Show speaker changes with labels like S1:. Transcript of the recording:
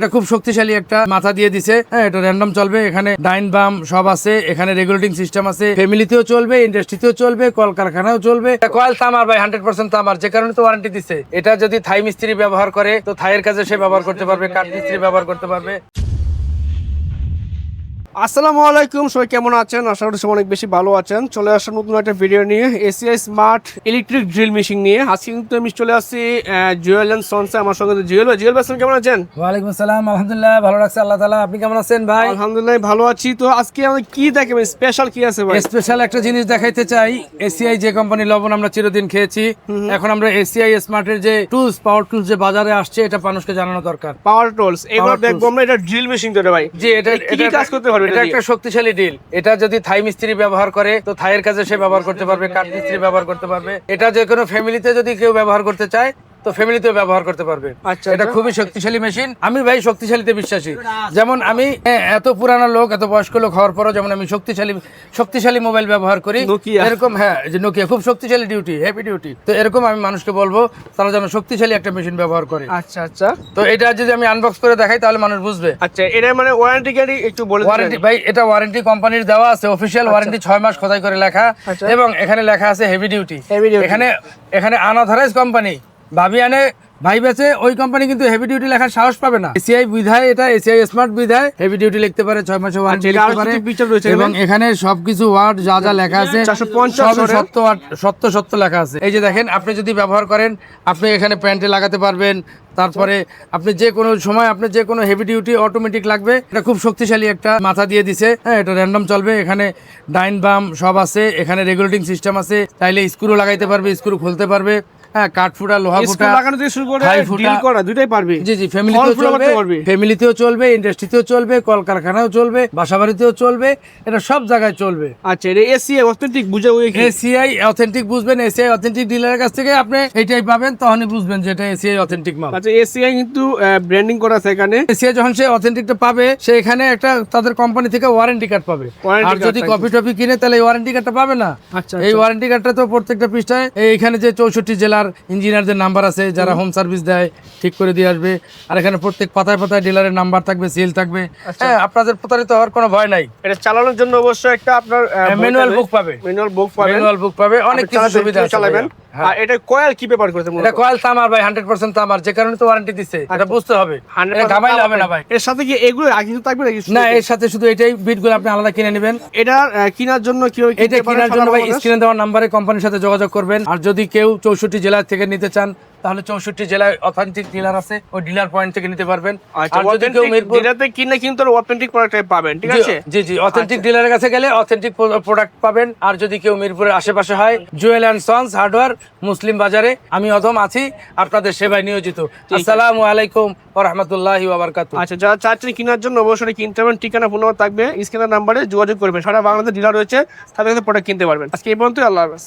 S1: এটা খুব শক্তিশালী একটা মাথা দিয়ে দিছে। হ্যাঁ এটা র্যান্ডম চলবে। এখানে ডাইন বাম সব আছে। এখানে রেগুলেটিং সিস্টেম আছে। ফ্যামিলিতেও চলবে ইন্ডাস্ট্রিতেও চলবে, কলকারখানাও চলবে। কয়েল তামার ভাই হান্ড্রেড পার্সেন্ট তামার যে কারণে তো ওয়ারেন্টি দিছে। এটা যদি থাই মিস্ত্রি ব্যবহার করে, তো থাইয়ের কাজে সে ব্যবহার করতে পারবে, কাঠ মিস্ত্রি ব্যবহার করতে পারবে।
S2: আসসালামু আলাইকুম সবাই কেমন আছেন? আশা করি সবাই অনেক বেশি ভালো আছেন। চলে আসলাম নতুন একটা ভিডিও নিয়ে ACI smart electric drill machine নিয়ে। আজকে কিন্তু আমি চলে আসছি জুয়েল অ্যান্ড সনসে আমার সঙ্গে। জুয়েল ভাই জুয়েল ভাই কেমন আছেন?
S1: ওয়ালাইকুম আসসালাম আলহামদুলিল্লাহ ভালো রাখছে আল্লাহ তালা আপনি কেমন আছেন ভাই?
S2: আলহামদুলিল্লাহ ভালো আছি। তো আজকে আমাদের কি দেখাবেন স্পেশাল কি আছে ভাই?
S1: স্পেশাল একটা জিনিস দেখাইতে চাই। এসিআই যে কোম্পানি লবণ আমরা চিরদিন খেয়েছি। এখন আমরা এসিআই স্মার্টের যে টুলস পাওয়ার টুলস যে বাজারে আসছে এটা মানুষকে জানানো দরকার।
S2: পাওয়ার টুলস এবার দেখব আমরা এটা ড্রিল মেশিন তো ভাই।
S1: জি এটা
S2: কি কাজ করতে পারবে এটা
S1: একটা শক্তিশালী ডিল এটা যদি থাই মিস্ত্রি ব্যবহার করে তো থাইয়ের কাজে সে ব্যবহার করতে পারবে কাঠ মিস্ত্রি ব্যবহার করতে পারবে। এটা যে কোনো ফ্যামিলিতে যদি কেউ ব্যবহার করতে চায় তো ফ্যামিলিতেও ব্যবহার করতে পারবে।
S2: আচ্ছা,
S1: এটা
S2: আচ্ছা।
S1: খুবই শক্তিশালী মেশিন আমি ভাই শক্তিশালীতে বিশ্বাসী। যেমন আমি এত পুরানো লোক এত বয়স্ক লোক হওয়ার পরও যেমন আমি শক্তিশালী শক্তিশালী মোবাইল ব্যবহার করি এরকম হ্যাঁ যে নোকিয়া খুব শক্তিশালী ডিউটি হেভি ডিউটি তো এরকম আমি মানুষকে বলব তারা যেন শক্তিশালী একটা মেশিন ব্যবহার করে।
S2: আচ্ছা আচ্ছা।
S1: তো এটা যদি আমি আনবক্স করে দেখাই তাহলে মানুষ বুঝবে।
S2: আচ্ছা এটা মানে ওয়ারেন্টি গ্যারি একটু বলে
S1: ওয়ারেন্টি ভাই এটা ওয়ারেন্টি কোম্পানির দেওয়া আছে অফিসিয়াল ওয়ারেন্টি ছয় মাস খোদাই করে লেখা।
S2: আচ্ছা।
S1: এবং এখানে লেখা আছে হেভি ডিউটি এখানে এখানে আনঅথরাইজ কোম্পানি ভাবি আনে ভাই বেচে ওই কোম্পানি কিন্তু হেভি ডিউটি লেখার সাহস পাবে না। এসিআই বিধায় এটা এসিআই স্মার্ট বিধায় হেভি ডিউটি লিখতে পারে ছয় মাসে ওয়ারেন্টি
S2: আচ্ছা,
S1: লিখতে পারে।
S2: রয়েছে
S1: এবং
S2: এখানে?
S1: সবকিছু ওয়ার্ড যা যা লেখা আছে
S2: 450
S1: সবই
S2: ওয়ার্ডের।
S1: সত্য সত্য সত্য লেখা আছে। এই যে দেখেন আপনি যদি ব্যবহার করেন আপনি এখানে প্যান্টে লাগাতে পারবেন। তারপরে আপনি যে কোনো সময় আপনি যে কোনো হেভি ডিউটি অটোমেটিক লাগবে। এটা খুব শক্তিশালী একটা মাথা দিয়ে দিছে। হ্যাঁ এটা র্যান্ডম চলবে। এখানে ডাইন বাম সব আছে এখানে রেগুলেটিং সিস্টেম আছে। তাইলে স্ক্রু লাগাইতে পারবে স্ক্রু খুলতে পারবে। হ্যাঁ কাঠ ফুটা লোহা ফুটা
S2: লাগানো থেকে শুরু করে। ডিল করা দুটাই পারবে।
S1: জি জি ফ্যামিলিতেও চলবে ফ্যামিলিতেও চলবে ইন্ডাস্ট্রিতেও চলবে কলকারখানাও চলবে বাসাবাড়িতেও চলবে এটা সব জায়গায় চলবে।
S2: আচ্ছা এটা এসি অথেন্টিক বুঝে ওই
S1: এসিআই অথেন্টিক বুঝবেন এসিআই অথেন্টিক ডিলারের কাছ থেকে আপনি এটাই পাবেন তখনই বুঝবেন যে এটা এসিআই অথেন্টিক মাল।
S2: আচ্ছা এসিআই কিন্তু ব্র্যান্ডিং করা আছে এখানে।
S1: এসিআই যখন সে অথেন্টিকটা পাবে সে এখানে একটা তাদের কোম্পানি থেকে ওয়ারেন্টি কার্ড পাবে। আর যদি। কপি টপি কিনে তাহলে ওয়ারেন্টি কার্ডটা পাবে না।
S2: আচ্ছা,
S1: এই ওয়ারেন্টি কার্ডটা তো প্রত্যেকটা পৃষ্ঠায় এইখানে যে চৌষট্টি জেলার ইঞ্জিনিয়ারদের নাম্বার আছে যারা হোম। সার্ভিস দেয় ঠিক করে দিয়ে আসবে। আর এখানে প্রত্যেক পাতায় পাতায় ডিলারের নাম্বার থাকবে সিল থাকবে।
S2: আচ্ছা।
S1: হ্যাঁ আপনাদের প্রতারিত হওয়ার কোনো ভয় নাই।
S2: এটা চালানোর জন্য অবশ্যই একটা আপনার
S1: ম্যানুয়াল বুক পাবে।
S2: ম্যানুয়াল বুক পাবে
S1: ম্যানুয়াল বুক পাবে অনেক কিছু সুবিধা
S2: চালাবেন। আর এটা কয়েল কি পেপার করেছে
S1: এটা কয়েল তামার ভাই হান্ড্রেড পার্সেন্ট তামার যে কারণে তো ওয়ারেন্টি দিচ্ছে এটা বুঝতে হবে। এটা ঘামাইলে হবে না ভাই।
S2: এর সাথে কি এগুলো আগে তো থাকবে নাকি?
S1: না এর সাথে শুধু এটাই বিটগুলো আপনি আলাদা কিনে নেবেন।
S2: এটা কেনার জন্য কি
S1: এটা কেনার জন্য ভাই স্ক্রিনে দেওয়ার নাম্বারে কোম্পানির সাথে যোগাযোগ করবেন। আর যদি কেউ চৌষট্টি জেলা থেকে নিতে চান তাহলে চৌষট্টি জেলায় অথেন্টিক ডিলার আছে ওই ডিলার পয়েন্ট থেকে নিতে পারবেন।
S2: আচ্ছা
S1: আর যদি কেউ মিরপুর
S2: এটাতে কিনে কিন্তু অথেন্টিক প্রোডাক্ট পাবেন ঠিক আছে? আচ্ছা।
S1: জি জি অথেন্টিক ডিলারের কাছে গেলে অথেন্টিক প্রোডাক্ট পাবেন। আর যদি কেউ মিরপুরের আশেপাশে হয় Jewel and sons hardware Muslim বাজারে আমি অদম আছি আপনাদের সেবায় নিয়োজিত। আসসালামু আলাইকুম ওয়া রাহমাতুল্লাহি ওয়া বারাকাতুহু।
S2: আচ্ছা যারা চাচ্ছেন কেনার জন্য অবশ্যই কিনতে পারবেন ঠিকানা পুনরায় থাকবে। স্ক্রিনের নাম্বারে যোগাযোগ করবেন। সারা বাংলাদেশে ডিলার রয়েছে তাদের কাছে প্রোডাক্ট কিনতে পারবেন। আজকে এই পর্যন্ত আল্লাহ হাফেজ।